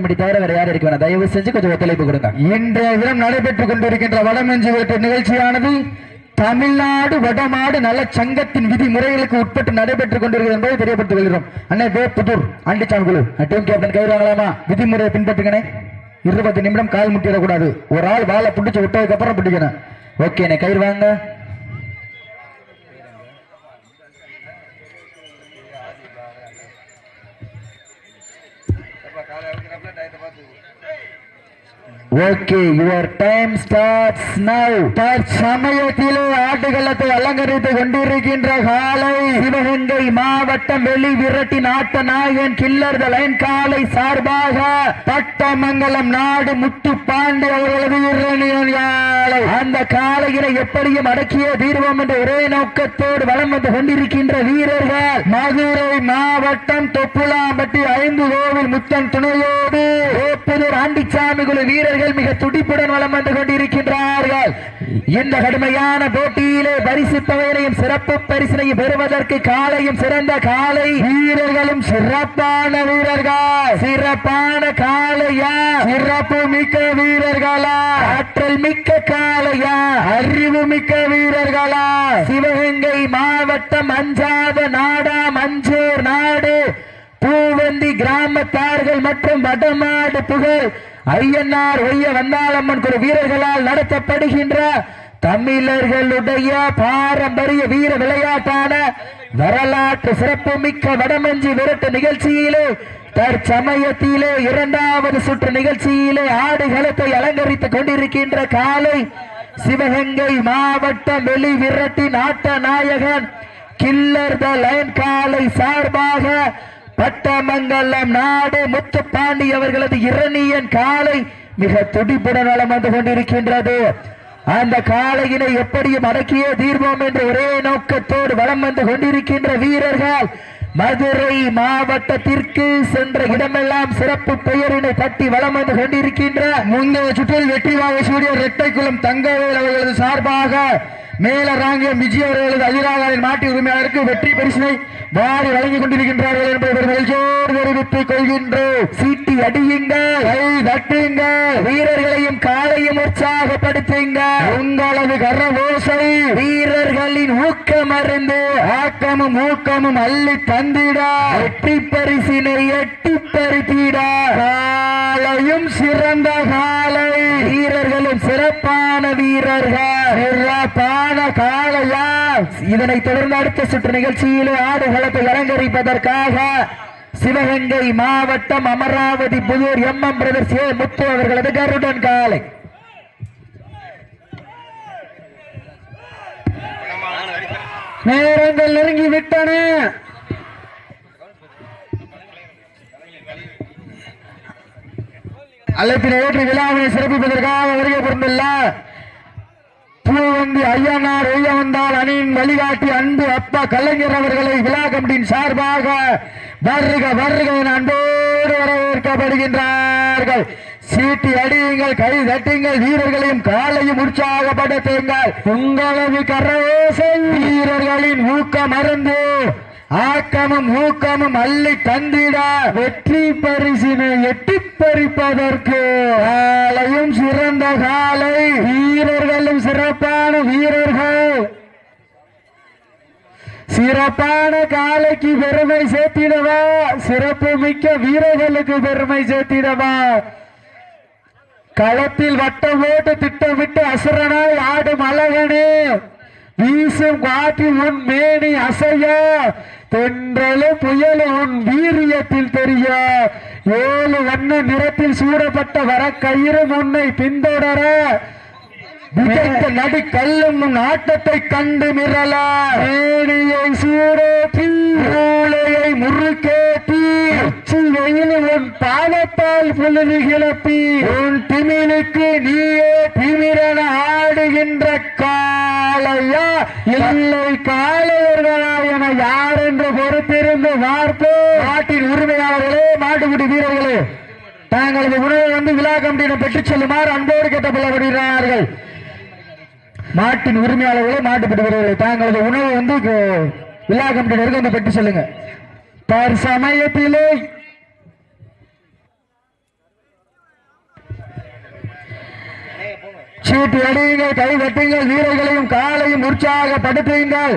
தவிர வேற யாரும் இருக்க வேணாம். தயவு செஞ்சு கொஞ்சம் ஒத்துழைப்பு கொடுங்க. இன்றைய தினம் நடைபெற்றுக் கொண்டிருக்கின்ற வடமெஞ்சி வேட்டு நிகழ்ச்சியானது தமிழ்நாடு வடமாடு நல சங்கத்தின் விதிமுறைகளுக்கு உட்பட்டு நடைபெற்றுக் கொண்டிருக்கிறது என்பதை தெரியப்படுத்திக் கொள்கிறோம். அண்ணே வே புதூர் ஆண்டிச்சான் குழு. டீம் கேப்டன் கை வாங்கலாமா விதிமுறையை பின்பற்றுங்கண்ணே. இருபது நிமிடம் கால் முட்டிடக்கூடாது. ஒரு ஆள் வாழை பிடிச்சு விட்டதுக்கு அப்புறம் பிடிக்கணும். ஓகே கயிறு வாங்க. Okay your time starts now தற்சமயத்திலே ஆட்டுகளத்தை அலங்கரித்துக் கொண்டிருக்கின்ற காலை சிவகங்கை மாவட்டம் வெளி விரட்டி நாட்ட நாயகன் கில்லர் லைன் காலை சார்பாக பட்டமங்கலம் நாடு முத்து பாண்டி அவர்களது காலை அந்த காலையினை எப்படியும் அடக்கிய தீர்வோம் என்ற ஒரே நோக்கத்தோடு வலம் வந்து கொண்டிருக்கின்ற வீரர்கள் மதுரை மாவட்டம் தொப்புலாம்பட்டி ஐந்து கோவில் முத்தன் துணையோடு ஆண்டிச்சாமி குழு வீரர்கள் மிக துடிப்புடன் வளம் வந்து கொண்டிருக்கின்றார்கள். இந்த கடுமையான போட்டியிலே பரிசு தொகையினையும் சிறப்பு பரிசினையும் பெறுவதற்கு காலையும் சிறந்த காலை வீரர்களும் சிறப்பான வீரர்கள். சிறப்பான காலையா சிறப்பு மிக்க வீரர்களா? ஆற்றல் மிக்க காளையா? அறிவு மிக்க வீரர்களா? சிவகங்கை மாவட்டம் அஞ்சாத நாடா மஞ்சூர் நாடு. பூவந்தி கிராமத்தார்கள் மற்றும் வடமாடு புகழ் ஐயனார் ஒய்ய வந்தாளம்மன் குழு வீரர்களால் நடத்தப்படுகின்ற தமிழர்களுடைய பாரம்பரிய வீர விளையாட்டான வரலாற்று சிறப்புமிக்க வடமஞ்சி விரட்டு நிகழ்ச்சியிலே தற்சமயத்திலே இரண்டாவது சுற்று நிகழ்ச்சியிலே ஆடுகளத்தை அலங்கரித்துக் கொண்டிருக்கின்ற காலை சிவகங்கை மாவட்டம் வெளி விரட்டி நாட்ட நாயகன் கில்லர் த லைன் காலை சார்பாக பட்டமங்கலம் நாடு முத்துப்பாண்டி அவர்களது இரணியன் காலை மிக துடிப்புடன் நலம் வந்து கொண்டிருக்கின்றது. அந்த காளையினை எப்படியும் அடக்கியே தீர்வோம் என்ற ஒரே நோக்கத்தோடு வளம் வந்து கொண்டிருக்கின்ற வீரர்கள் மதுரை மாவட்டத்திற்கு சென்ற இடமெல்லாம் சிறப்பு பெயரினை தட்டி வளம் வந்து கொண்டிருக்கின்ற முந்தைய சுற்றில் வெற்றி வாகை சூடிய இரட்டைக்குளம் தங்கவேல் அவர்களது சார்பாக மேல ராங்கியம் விஜய் அவர்களது அதிராதாரின் மாட்டு உரிமையாளருக்கு வெற்றி பரிசினை வாரி வழங்கிக் கொண்டிருக்கின்றார்கள் என்பதை மகிழ்ச்சியோடு தெரிவித்துக் கொள்கின்றோம். சீட்டி அடியுங்கள் கை தட்டுங்கள். காலையும் உற்சாகப்படுத்துங்க. உங்களது கரவோசை வீரர்களின் ஊக்கம் அறிந்து ஆக்கமும் ஊக்கமும் அள்ளி தந்திட. வெற்றி பரிசினை எட்டி பறித்திட. காலையும் சிறந்த காலை. வீரர்களும் சிறப்பான வீரர்கள். சிறப்பான காலையா இதனைத் தொடர்ந்து அடுத்த சுற்று நிகழ்ச்சியிலே ஆடுகளத்தை அலங்கரிப்பதற்காக சிவகங்கை மாவட்டம் Amaravathi Pudur M M brothers A Muthu அவர்களது கருடன் காலை. நேரங்கள் நெருங்கி விட்டன. அழைப்பினை ஏற்று விழாவினை சிறப்பிப்பதற்காக வருகை புரிந்துள்ள பூவந்தி ஐயனார் ஒய்ய வந்தால் அணியின் வழிகாட்டி அன்பு அப்பா கலைஞர் அவர்களை விழா கமிட்டியின் சார்பாக வருக வருக என அன்போடு வரவேற்கப்படுகின்றார்கள். சீட்டி அடியுங்கள் கை தட்டுங்கள் வீரர்களையும் காலையும் உற்சாகப்படுத்துங்கள் உங்களது கரவேசை வீரர்களின் ஊக்கம் மருந்து ஆக்கமும் ஊக்கமும் அள்ளி தந்திட. வெற்றி பரிசினை எட்டி பறிப்பதற்கு காலையும் சிறந்த காலை. வீரர்களும் சிறப்பான வீரர்கள். சிறப்பான காலைக்கு பெருமை சேர்த்திடவா? சிறப்பு மிக்க வீரர்களுக்கு பெருமை சேர்த்திடவா? களத்தில் வட்டம் போட்டு திட்டமிட்டு அசுரனாய் ஆடும் அழகனே. வீசும் காட்டி உன் மேனி அசைய. தென்றலும் புயலும் உன் வீரியத்தில் தெரிய. ஏழு வண்ண நிறத்தில் சூடப்பட்ட வர கயிறும் உன்னை பின்தொடர. விதைத்த நடி கல்லும் உன் ஆட்டத்தை கண்டு மிரள. மேனியை சூடேற்றி மூளையை முறுக்கேற்றி. உச்சி உன் பாதத்தால் புழுதி கிளப்பி உன் திமிலுக்கு நீயே திமிரன ஆடுகின்ற காலையா இல்லை காலையர்களா என யார் என்று பொறுத்திருந்து பார்த்து நாட்டின் உரிமையாளர்களே மாட்டுக்குடி வீரர்களே தாங்களது உணவை வந்து விழா கமிட்டியிடம் பெற்றுச் செல்லுமாறு அன்போடு கேட்டப்படுகிறார்கள் மாட்டின் உரிமையாளர்களே மாட்டுப்பட்டு வீரர்களே தாங்களது உணவை வந்து விழா கமிட்டியினருக்கு வந்து பெற்று செல்லுங்க. தற்சமயத்திலே சீட்டு அடியுங்கள் கை தட்டுங்கள் வீரர்களையும் காலையும் உற்சாகப்படுத்துங்கள்.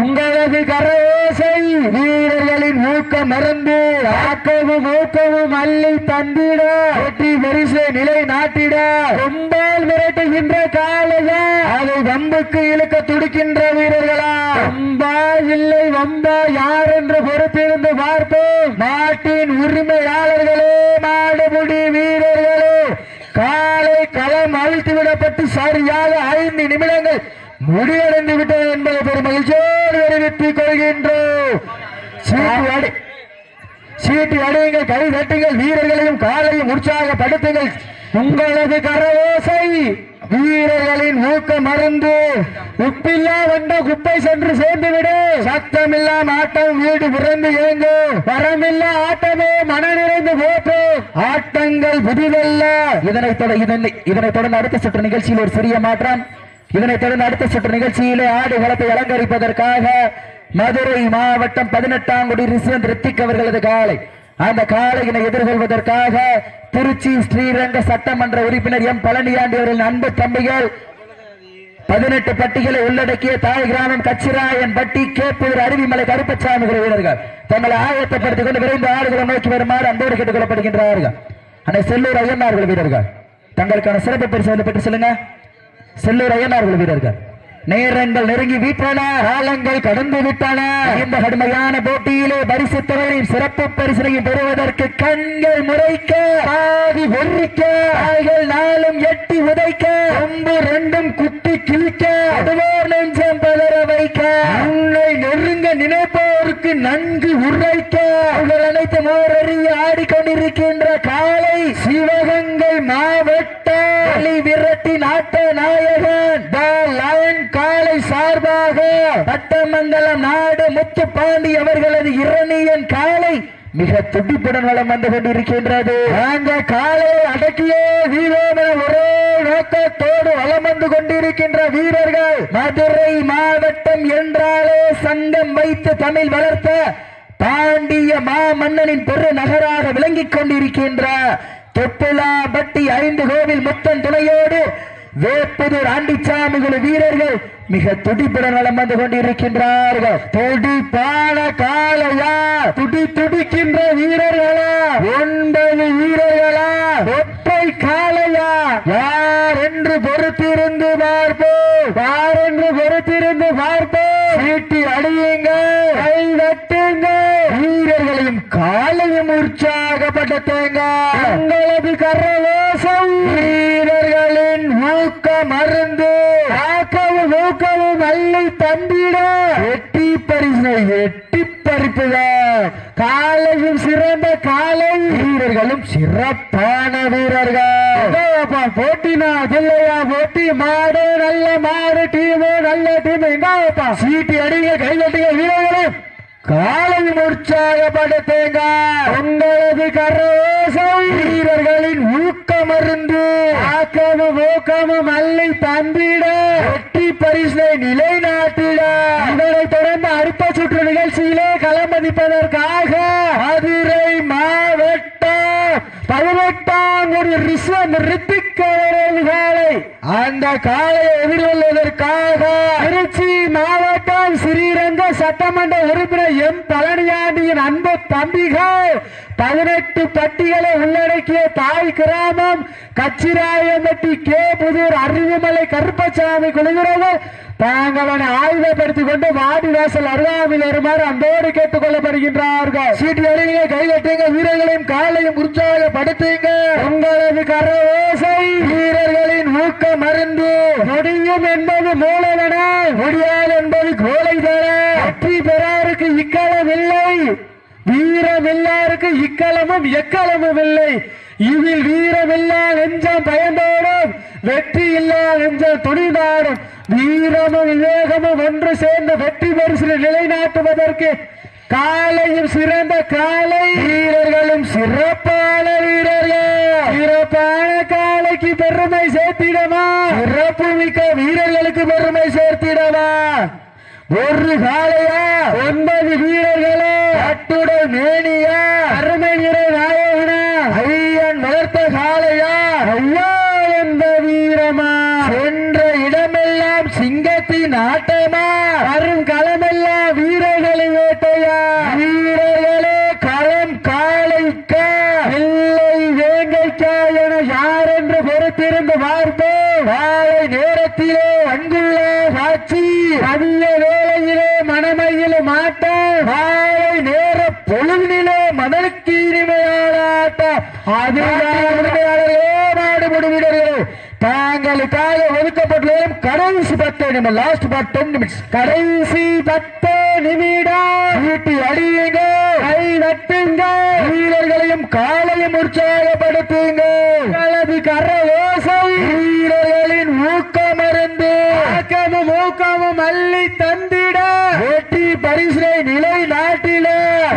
உங்களது கரோசை வீரர்களின் ஊக்கம் மறந்து ஆக்கவும் ஊக்கவும் அள்ளி தந்திட வெற்றி பரிசு நிலை நாட்டிட ரொம்பால் மிரட்டுகின்ற காலையா அதை வம்புக்கு இழுக்க துடிக்கின்ற வீரர்களா? வம்பா இல்லை வம்பா யார் என்று பொறுத்திருந்து பார்ப்போம். நாட்டின் உரிமையாளர்களே நாடுபுடி வீரர்களே காலை களம் அழித்து விடப்பட்டு சரியாக ஐந்து நிமிடங்கள் முடிவடைந்து விட்டது என்பதை பெரும் மகிழ்ச்சியோடு அறிவித்துக் கொள்கின்றோம். சீட்டு அடையுங்கள் சீட்டு கை தட்டுங்கள் வீரர்களையும் காலையும் உற்சாகப்படுத்துங்கள். உங்களது கரவோசை வீரர்களின் ஊக்க மருந்து. உப்பில்லா வந்த குப்பை சென்று சேர்ந்துவிடு. சத்தமில்லா ஆட்டம் வீடு புறந்து இயங்கும் வரமில்லா ஆட்டமே மன நிறைந்து போட்டு ஆட்டங்கள் புதிதல்ல. இதனை தொட- இதனை- தொடர்ந்து அடுத்த சுற்று நிகழ்ச்சியில் ஒரு சிறிய மாற்றம். இதனைத் தொடர்ந்து அடுத்த சுற்று நிகழ்ச்சியிலே ஆடு வளத்தை அலங்கரிப்பதற்காக மதுரை மாவட்டம் பதினெட்டாம் குடி ரிசுவன் ரித்திக் அவர்களது காலை. அந்த காளையினை எதிர்கொள்வதற்காக திருச்சி ஸ்ரீரங்க சட்டமன்ற உறுப்பினர் எம். பழனியாண்டி அவர்களின் அன்பு தம்பிகள் பதினெட்டு பட்டிகளை உள்ளடக்கிய தாய் கிராமம் கச்சிராயன் பட்டி கேப்பூர் அருவிமலை கருப்பசாமி வீரர்கள். தங்களை ஆயத்தப்படுத்திக் கொண்டு விரைந்து ஆடுகளை நோக்கி வருமாறு அன்போடு கேட்டுக் கொள்ளப்படுகின்றார்கள் அன்னை செல்லூர் ஐயனார்கள் வீரர்கள். தங்களுக்கான சிறப்பு பரிசு பெற்று செல்லுங்க. செல்லூர் ஐயனார்கள் வீரர்கள். நேரங்கள் நெருங்கி விட்டன காலங்கள் கடந்து விட்டன. இந்த கடுமையான போட்டியிலே பரிசுத்தவரையும் சிறப்பு பரிசனையும் பெறுவதற்கு கண்கள் முறைக்க பாதி ஒன்றிக்க கால்கள் நாளும் எட்டி உதைக்க கொம்பு ரெண்டும் குத்தி கிழிக்க அதுவோர் நெஞ்சம் பதற வைக்க உன்னை நெருங்க நினைப்போருக்கு நன்கு உரைக்க. அவர்கள் அனைத்து மோரறிய ஆடிக்கொண்டிருக்கின்ற காலை சிவகங்கை மாவட்ட வெளி விரட்டி நாட்ட நாயகன் த லயன் காலை சார்பாக பட்டமங்கலம் நாடு முத்துப்பாண்டி அவர்களது இரணியன் காலை மிக துடிப்புடன் வளம் வந்து கொண்டிருக்கின்றது. அந்த காலை அடக்கியே வீரோம் ஒரே நோக்கத்தோடு வளம் வந்து கொண்டிருக்கின்ற வீரர்கள் மதுரை மாவட்டம் என்றாலே சங்கம் வைத்து தமிழ் வளர்த்த பாண்டிய மாமன்னனின் பெரு நகராக விளங்கிக் கொண்டிருக்கின்ற தொப்புலாபட்டி ஐந்து கோவில் முத்தன் துணையோடு வேப்புதூர் ஆண்டிச்சாமி குழு வீரர்கள் மிக துடிப்புடன் வளம் வந்து கொண்டிருக்கின்றார்கள். துடிப்பான காலையா துடி துடிக்கின்ற வீரர்களா? ஒன்பது வீரர்களா? ஒற்றை காலையா யார் என்று பொறுத்திருந்து பார்ப்போம். யார் என்று பொறுத்திருந்து பார்ப்போம். சீட்டி அடியுங்கள். கை வெட்டுங்கள். வீரர்களையும் காலையும் உற்சாகப்படுத்துங்க உங்களது கரவேசம் வீரர்களின் ஊக்க மருந்து. ஆக்கவும் ஊக்கவும் அள்ளி தந்திட எட்டி பரிசு எட்டி பறிப்புகள். காலையும் சிறந்த காலை. வீரர்களும் சிறப்பான வீரர்கள். போட்டினா இல்லையா போட்டி. மாடு நல்ல மாடு டீமு நல்ல டீம். எங்க சீட்டி அடிங்க கைதட்டுங்க வீரர்களும் காலையும் உற்சாகப்படுத்துங்க உங்களது கரோசம் வீரர்களின் ஊக்கமருந்து ஆக்கமும் ஊக்கமும் அள்ளி தந்திட வெற்றி பரிசை நிலைநாட்டிட. இதனை தொடர்ந்து அடுத்த சுற்று நிகழ்ச்சியிலே களமதிப்பதற்காக மதுரை மாவட்ட பதினெட்டாம் கோடி ரிஷம் ரித்திக் காலை அந்த காலையை எதிர்கொள்வதற்காக திருச்சி மாவட்டம் ஸ்ரீரங்க சட்டமன்ற உறுப்பினர் எம். பழனியாண்டியின் அன்பு தம்பிகள் பதினெட்டு பட்டிகளை உள்ளடக்கிய தாய் கிராமம் கச்சிராயம்பட்டி கே. புதூர் அருவிமலை கருப்பசாமி குழுகிறது தாங்களை ஆயுதப்படுத்திக் கொண்டு வாடி வாசல் அருகாமையில் வருமாறு அன்போடு கேட்டுக் கொள்ளப்படுகின்றார்கள் சீட்டி அடிங்க கைதட்டுங்க வீரர்களையும் காலையும் உற்சாகப்படுத்துங்க. உங்களது கரவோசை வீரர்களின் ஊக்க மருந்து. முடியும் என்பது மூலதன. முடியாது என்பது கோலை தர வெற்றி பெறாருக்கு இக்களம் இல்லை வீரம் எல்லாருக்கு இக்களமும் எக்களமும் இல்லை இதில் வீரமில்லா நெஞ்சம் பயந்தோடும் வெற்றி இல்லா நெஞ்சம் துணிநாடும் வீரமும் விவேகமும் ஒன்று சேர்ந்த வெற்றி பரிசில் நிலைநாட்டுவதற்கு காலையும் சிறந்த காலை. வீரர்களும் சிறப்பான வீரர்கள். சிறப்பான காலைக்கு பெருமை சேர்த்திடவா? சிறப்பு மிக்க வீரர்களுக்கு பெருமை சேர்த்திடவா? ஒரு காளையா? ஒன்பது வீரர்களே. அட்டுடல் மேனியா? அருமை நிறை நாயகனா? ஐயன் வளர்த்த காளையா? ஐயா! நாட்டமா வரும் களமெல்லாம் வீரர்களை வேட்டையா வீரர்களே களம் காலைக்க? இல்லை வேங்கைக்கா என யார் என்று பொறுத்திருந்து பார்த்தோம். காலை நேரத்திலே வந்துள்ள சாட்சி அதிக வேலையிலே மனமையிலே மாட்ட காலை நேர பொழுதிலே மதலுக்கு இனிமையான ஆட்டம் அதுதான் நாடுபடு வீரர்களே தாங்களுக்காக ஒதுக்கப்பட்டுள்ளதும் கடைசி பத்து நிமிடம் லாஸ்ட் பத்து டென் நிமிட்ஸ் கடைசி பத்து நிமிடம். வீட்டி அடியுங்க. கை தட்டுங்க. வீரர்களையும் காலையும் உற்சாகப்படுத்துங்க. அல்லது கர ஓசை. வீரர்களின் ஊக்கமருந்து. ஆக்கமும் ஊக்கமும் அள்ளி தந்திட. வெற்றி பரிசை நிலை நாட்டில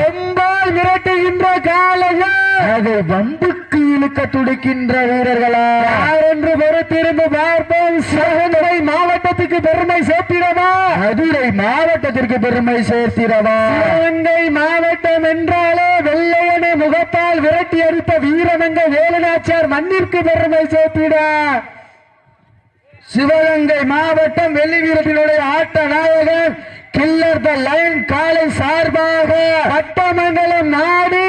ரொம்பால் மிரட்டுகின்ற காலையா அது வம்புக்கு இழுக்க துடிக்கின்ற வீரர்களா. யார் என்று பொறுத்திருந்து பார்ப்போம். சிவகங்கை மாவட்டத்துக்கு பெருமை சேர்த்திடவா? மதுரை மாவட்டத்திற்கு பெருமை சேர்த்திடவா? சிவகங்கை மாவட்டம் என்றாலே வெள்ளையனை முகத்தால் விரட்டி அடித்த வீரமங்க வேலுநாச்சியார் மண்ணிற்கு பெருமை சேர்த்திட. சிவகங்கை மாவட்டம் வெள்ளி வீரத்தினுடைய ஆட்ட நாயகன் கில்லர் த லைன் காலை சார்பாக பட்டமங்கலம் நாடு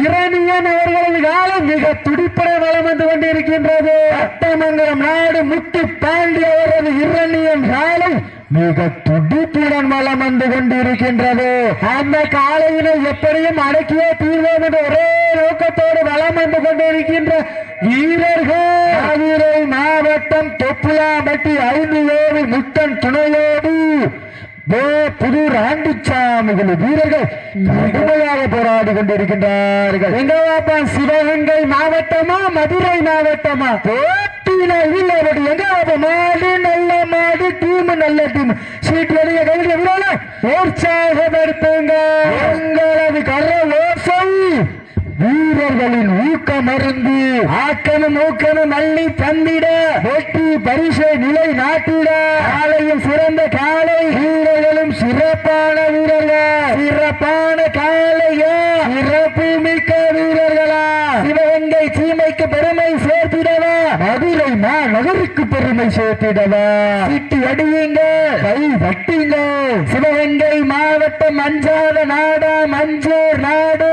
இரணியன் அவர்களது காலம் மிக துடிப்பட வளம் வந்து கொண்டிருக்கின்றது பட்டமங்கலம் நாடு முத்து பாண்டி அவரது இரணியன் காலை மிக துடிப்புடன் வளம் வந்து கொண்டிருக்கின்றது அந்த காலையினை எப்படியும் அடக்கியே தீர்வோம் என்ற ஒரே நோக்கத்தோடு வளம் வந்து கொண்டிருக்கின்ற வீரர்கள். மதுரை மாவட்டம் தொப்புலாம்பட்டி ஐந்து ஏழு முத்தன் துணையோடு புதூர் ஆண்டிச்சாமிகள் வீரர்கள் கடுமையாக போராடி கொண்டிருக்கின்றார்கள். எங்கவாப்பா சிவகங்கை மாவட்டமா மதுரை மாவட்டமா? போட்டியில இல்லை அப்படி மாடு நல்ல மாடு டீம் நல்ல டீம். சீட்டு வெளிய கையில் விரோல உற்சாகப்படுத்துங்க. எங்களது கர வீரர்களின் ஊக்கமருந்து ஆக்கமும் ஊக்கமும் அள்ளி தந்திட வெற்றி பரிசை நிலை நாட்டிட. காலையும் சிறந்த காலை வீரர்களும் சிறப்பான வீரர்கள். சிறப்பான காலையா. சிறப்பு மிக்க வீரர்களா. சிவகங்கை சீமைக்கு பெருமை சேர்த்திடவா. மதுரை மாநகருக்கு பெருமை சேர்த்திடவா. சிட்டி அடியுங்க கை வட்டிங்க. சிவகங்கை மாவட்டம் அஞ்சாத நாடா மஞ்சூர் நாடு.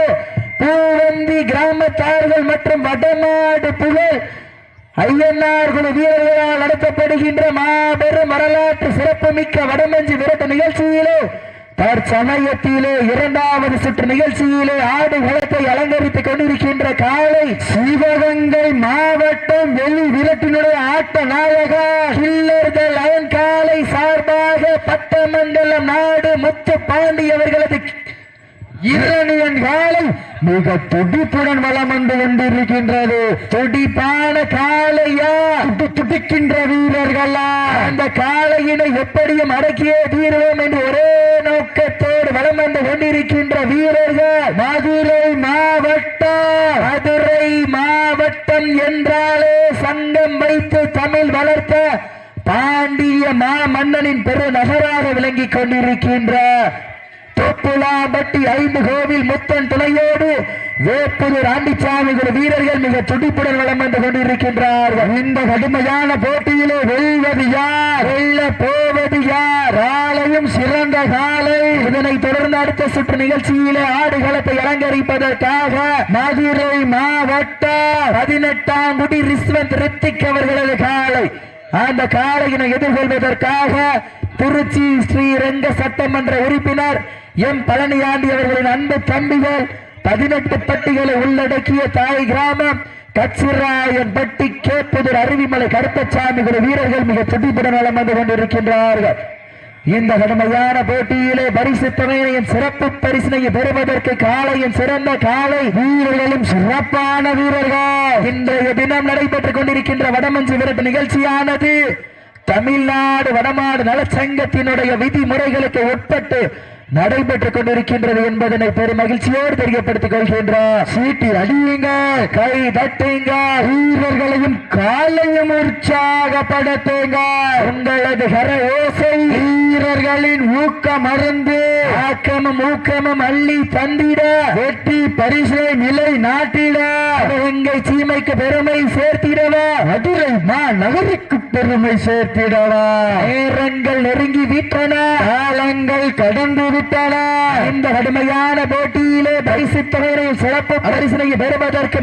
கிராமத்தார்கள் மற்றும் வடநாடு புகழ் ஐயன்னார் குழு வீரர்களால் நடத்தப்படுகின்ற மாபெரும் வரலாற்று சிறப்புமிக்க வடமஞ்சி விரட்டு நிகழ்ச்சியிலே தற்சமயத்திலே இரண்டாவது சுற்று நிகழ்ச்சியிலே ஆடு களத்தை அலங்கரித்துக் கொண்டிருக்கின்ற காலை சிவகங்கை மாவட்டம் வெள்ளி விரட்டினுடைய ஆட்ட நாயகா கில்லர் த காலை சார்பாக பட்டமண்டலம் நாடு முத்து பாண்டி அவர்களது இரணியன் காலை மிக துடிப்புடன் வளம் வந்து கொண்டிருக்கின்றது. துடிப்பான காளையா? துடிக்கின்ற வீரர்களா? அந்த காளையினை எப்படியும் அடக்கியே தீர்வோம் என்று ஒரே நோக்கத்தோடு வளம் வந்து கொண்டிருக்கின்ற வீரர்கள் மதுரை மாவட்டம் மதுரை மாவட்டம் என்றாலே சங்கம் வைத்து தமிழ் வளர்த்த பாண்டிய மா மன்னனின் பெரு நகராக விளங்கிக் கொண்டிருக்கின்ற தொப்புலாம்பட்டி ஐந்து கோவில் முத்தன் துணையோடு வேப்பூர் ஆண்டிச்சாமிகள் வீரர்கள் மிக துடிப்புடன் வளம் வந்து கொண்டிருக்கின்றார்கள். இந்த கடுமையான போட்டியிலே வெல்வது யார்? வெல்ல போவது யார்? ஆலையும் சிறந்த காலை. இதனை தொடர்ந்து அடுத்த சுற்று நிகழ்ச்சியிலே ஆடுகளத்தை அலங்கரிப்பதற்காக மதுரை மாவட்டம் பதினெட்டாம் குடி ரிஸ்வந்த் ரித்திக் அவர்களது காலை. அந்த காலையினை எதிர்கொள்வதற்காக திருச்சி ஸ்ரீரங்க சட்டமன்ற உறுப்பினர் எம் பழனியாண்டி அவர்களின் அன்பு தம்பிகள் பதினெட்டு பட்டிகளை உள்ளடக்கிய தாய் கிராமம் கச்சிராயன் பட்டி கேப்புதூர் அருவிமலை கருப்பசாமி குரு வீரர்கள் மிக துடிப்புடன் நலம் வந்து கொண்டிருக்கின்றார்கள். இந்த கடுமையான போட்டியிலே பரிசு தொகையினையும் சிறப்பு பரிசினையும் பெறுவதற்கு காலையும் சிறந்த காலை வீரர்களும் சிறப்பான வீரர்கள். இன்றைய தினம் நடைபெற்றுக் கொண்டிருக்கின்ற வடமஞ்சு விரட்டு நிகழ்ச்சியானது தமிழ்நாடு வடமாடு நலச்சங்கத்தினுடைய விதிமுறைகளுக்கு உட்பட்டு நடைபெற்றுக் கொண்டிருக்கின்றது என்பதனை பெரும் மகிழ்ச்சியோடு தெரியப்படுத்திக் கொள்கின்றார். சீட்டி அடியுங்க கை தட்டுங்க வீரர்களையும் காலையும் உற்சாகப்படுத்துங்க உங்களது கர வீரர்களின் ஊக்க மருந்து ஆக்கமும் ஊக்கமும் அள்ளி தந்திட வெற்றி பரிசை நிலை நாட்டிட சிவகங்கை சீமைக்கு பெருமை சேர்த்திடவா? மதுரை மா நகருக்கு பெருமை சேர்த்திடவா? நேரங்கள் நெருங்கி விட்டன. காலங்கள் கடந்து விட்டன. இந்த கடுமையான போட்டியிலே பரிசு தொகையை சிறப்பு பரிசினை பெறுவதற்கு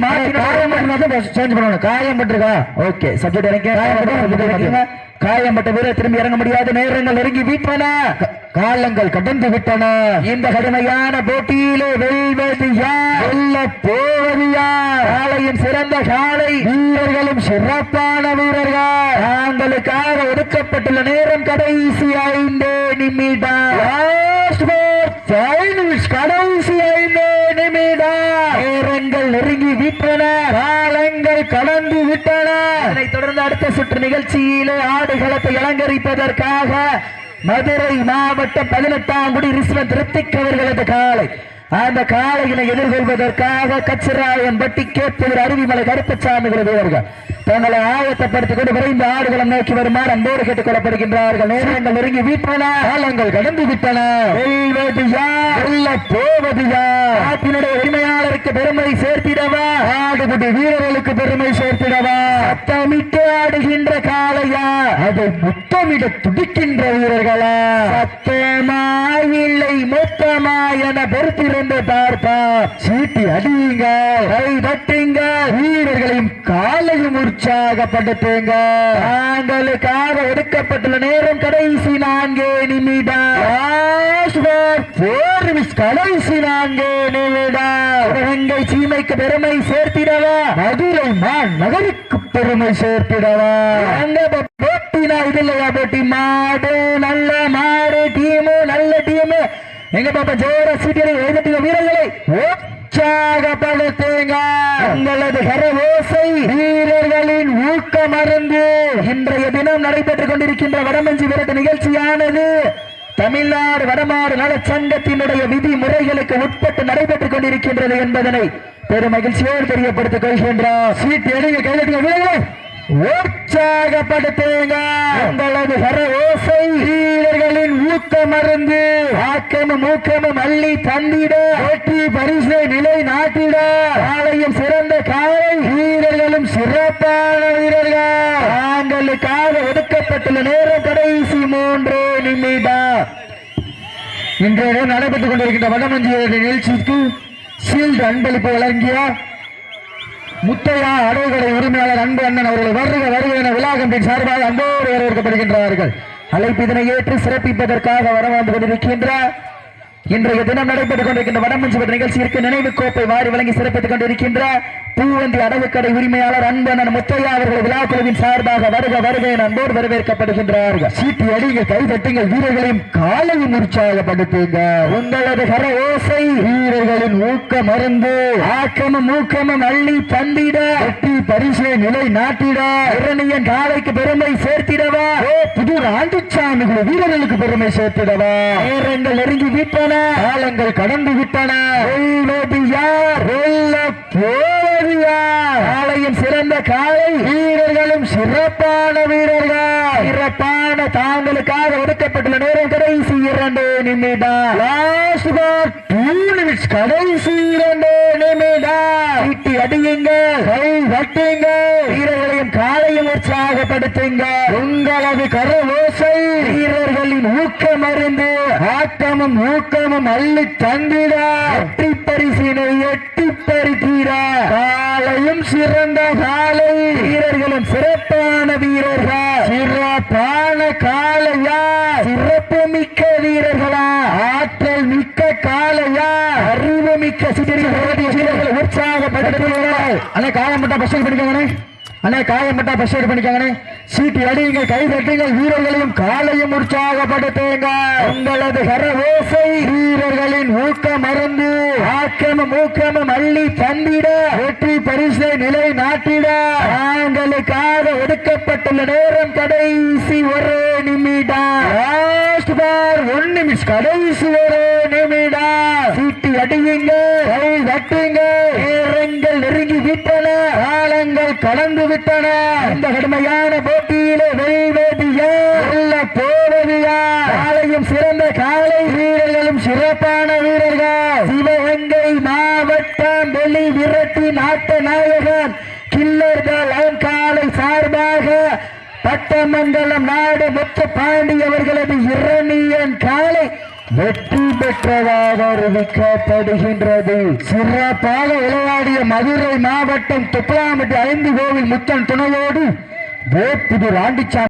காயம் பட்டிருக்கா ஓகே சப்ஜெக்ட் இறங்க காயம்பட்ட வீரர் திரும்பி இறங்க முடியாது. நேரங்கள் நெருங்கி விட்டன. காலங்கள் கடந்து விட்டன. இந்த கடுமையான போட்டியிலே வெல்வது யார்? வெல்ல போவது யார்? காலையும் சிறந்த காலை வீரர்களும் சிறப்பான வீரர்கள். தாங்களுக்காக ஒதுக்கப்பட்டுள்ள நேரம் கடைசி ஐந்து நிமிடம். கடைசி ஐந்து நிமிடம். நேரங்கள் நெருங்கி விட்டன. காலங்கள் கடந்து விட்டன. அதனைத் தொடர்ந்து அடுத்த சுற்று நிகழ்ச்சியிலே ஆடுகளத்தை அலங்கரிப்பதற்காக மதுரை மாவட்டம் பதினெட்டாம் குடி ரிஸ்வந்த் ரித்திக் அவர்களது காலை. அந்த காளையினை எதிர்கொள்வதற்காக கச்சிராயன் பட்டி கேப்பூர் அருவிமலை கருப்பசாமிகள் வீரர்கள் தங்களை ஆயத்தப்படுத்திக் கொண்டு விரைந்து ஆடுகளம் நோக்கி வருமாறு அன்போடு கேட்டுக் கொள்ளப்படுகின்றார்கள் நேரங்கள் நெருங்கி வீட்டன. காலங்கள் கடந்து விட்டன. வெல்வது யார் வெல்ல போவது யார் நாட்டினுடைய உரிமையாளருக்கு பெருமை சேர்த்திடவா. ஆடுபடி வீரர்களுக்கு பெருமை சேர்த்திடவா. சத்தமிட்டு ஆடுகின்ற காளையா. அதை முத்தமிட துடிக்கின்ற வீரர்களா. சத்தமா இல்லை மொத்தமா என பொறுத்திருந்து பார்ப்பா. சீட்டி அடியுங்க கை தட்டுங்க வீரர்களையும் காலையும் உற்சாகப்படுத்துங்க. தாங்களுக்காக ஒதுக்கப்பட்டுள்ள நேரம் கடைசி நான்கு நிமிடம். கடைசி நான்கு நிமிடம். சீமைக்கு பெருமை சேர்த்திடவா? மதுரை மா நகருக்கு பெருமை சேர்த்திடவா? போட்டினா இது இல்லையா போட்டி மாடு நல்ல மாடு டீமு நல்ல டீமு. எங்க பாப்பா ஜோர சீட்டியை எழுதிட்டு வீரர்களை உற்சாகப்படுத்துங்க. உங்களது கர ஓசை வீரர்களின் ஊக்க மருந்து இன்றைய தினம் நடைபெற்றுக் கொண்டிருக்கின்ற வடமஞ்சி விரட்டு நிகழ்ச்சியானது தமிழ்நாடு வடமாடு நலச்சங்கத்தினுடைய விதிமுறைகளுக்கு உட்பட்டு நடைபெற்றுக் கொண்டிருக்கின்றது என்பதனை பெரும் மகிழ்ச்சியோடு தெரியப்படுத்திக் கொள்கின்றோம். சீட்டு எடுங்க கைதட்டுங்க உற்சாகப்படுத்துங்க. உங்களது கர ஓசை வீரர்களின் ஊக்க மருந்து ஆக்கமும் ஊக்கமும் அள்ளி தந்திட. வெற்றி பரிசை நிலை நாட்டிட. ஆலயம் சிறந்த காலை வீரர்களும் சிறப்பான வீரர்கள். தாங்களுக்காக ஒதுக்கப்பட்டுள்ள நேரம் கடைசி மூன்று நிமிடம். இன்றைய நடைபெற்றுக் கொண்டிருக்கின்ற வடமஞ்சிய நிகழ்ச்சிக்கு சீல்டு அன்பளிப்பு வழங்கிய முத்தையா அடைகடை உரிமையாளர் அன்பு அண்ணன் அவர்கள் வருக வருக என விழாகம்பின் சார்பாக அன்போடு வரவேற்கப்படுகின்றார்கள். அழைப்பு இதனை ஏற்று சிறப்பிப்பதற்காக வரவாந்து கொண்டிருக்கின்ற இன்றைய தினம் நடைபெற்றுக் கொண்டிருக்கின்ற வடமஞ்சு பெற்ற நிகழ்ச்சியிற்கு நினைவு கோப்பை வாரி வழங்கி சிறப்பித்துக் கொண்டிருக்கின்ற பூவந்தி அடவுக்கடை உரிமையாளர் அன்பனன் முத்தையா அவர்கள் விழாக்குழுவின் சார்பாக வருக வருகை என வரவேற்கப்படுகின்றார்கள். சீட்டி அடிங்க கை வீரர்களையும் காலையும் உற்சாகப்படுத்துங்க. உங்களது கர ஓசை வீரர்களின் ஊக்க மருந்து ஆக்கமும் ஊக்கமும் அள்ளி தந்திட. வெற்றி பரிசை நிலை நாட்டிட. இரணியன் காலைக்கு பெருமை சேர்த்திடவா? ஓ புதூர் ஆண்டிச்சாமி குழு வீரர்களுக்கு பெருமை சேர்த்திடவா? நேரங்கள் நெருங்கி விட்டன. காலங்கள் கடந்து விட்டன. யார் போ காலையும் சிறந்த காலை வீரர்களும் சிறப்பான வீரர்கள். சிறப்பான தாங்களுக்காக ஒதுக்கப்பட்டுள்ள நேரம் கடைசி இரண்டு நிமிடம். லாஸ்ட் பார் டூ நிமிட்ஸ் கடைசி இரண்டு நிமிடம். ஈட்டி அடியுங்கள் கை வட்டுங்கள் வீரர்களையும் காலையும் உற்சாகப்படுத்துங்க உங்களது கரவோசை வீரர்களின் ஊக்கம் அறிந்து ஆட்டமும் ஊக்கமும் அள்ளி தந்திட. வெற்றி பரிசினை எட்டி பறிக்கிற காலையும் சிறந்த காலை வீரர்களும் சிறப்பான வீரர்கள். சிறப்பான காலையா சிறப்பு மிக்க வீரர்களா ஆற்றல் மிக்க காலையா அறிவு மிக்க வீரர்கள் உற்சாகப்படுத்துகிறார்கள் அண்ணே காயம்பட்டா பஸ் பண்ணிக்கோங்கண்ணே. அண்ணே காயம்பட்டா பஸ் பண்ணிக்கோங்கண்ணே. சீட்டு அடியுங்க கை தட்டுங்கள் வீரர்களையும் காலையும் உற்சாகப்படுத்துங்க. உங்களது கர ஓசை வீரர்களின் ஊக்க மருந்து ஆக்கிரமம் ஊக்கிரமம் அள்ளி தந்திட. வெற்றி பரிசை நிலை நாட்டிட. நாங்களுக்காக ஒதுக்கப்பட்டுள்ள நேரம் கடைசி ஒரு நிமிடம். லாஸ்ட் பார் ஒன் நிமிஷம் கடைசி ஒரு நிமிடம். சீட்டி அடியுங்க கை தட்டுங்க நேரங்கள் நெருங்கி விட்டன. இந்த கடுமையான போட்டியிலே வெல்ல போவது யார் காலையும் சிறந்த காலை. வீரர்களும் சிறப்பான வீரர்கள். சிவகங்கை மாவட்டம் வெளி விரட்டி நாட்ட நாயகன் கில்லர் லயன் காலை சார்பாக பட்டமங்கலம் நாடு முத்து பாண்டி அவர்களது இரணியன் காலை. வெற்றி பெற்றதாக அறிவிக்கப்படுகின்றது. சிறப்பாக விளையாடிய மதுரை மாவட்டம் துப்பலாமட்டி ஐந்து கோவில் முத்தன் துணையோடு வேப்புது ராண்டிச்சாமி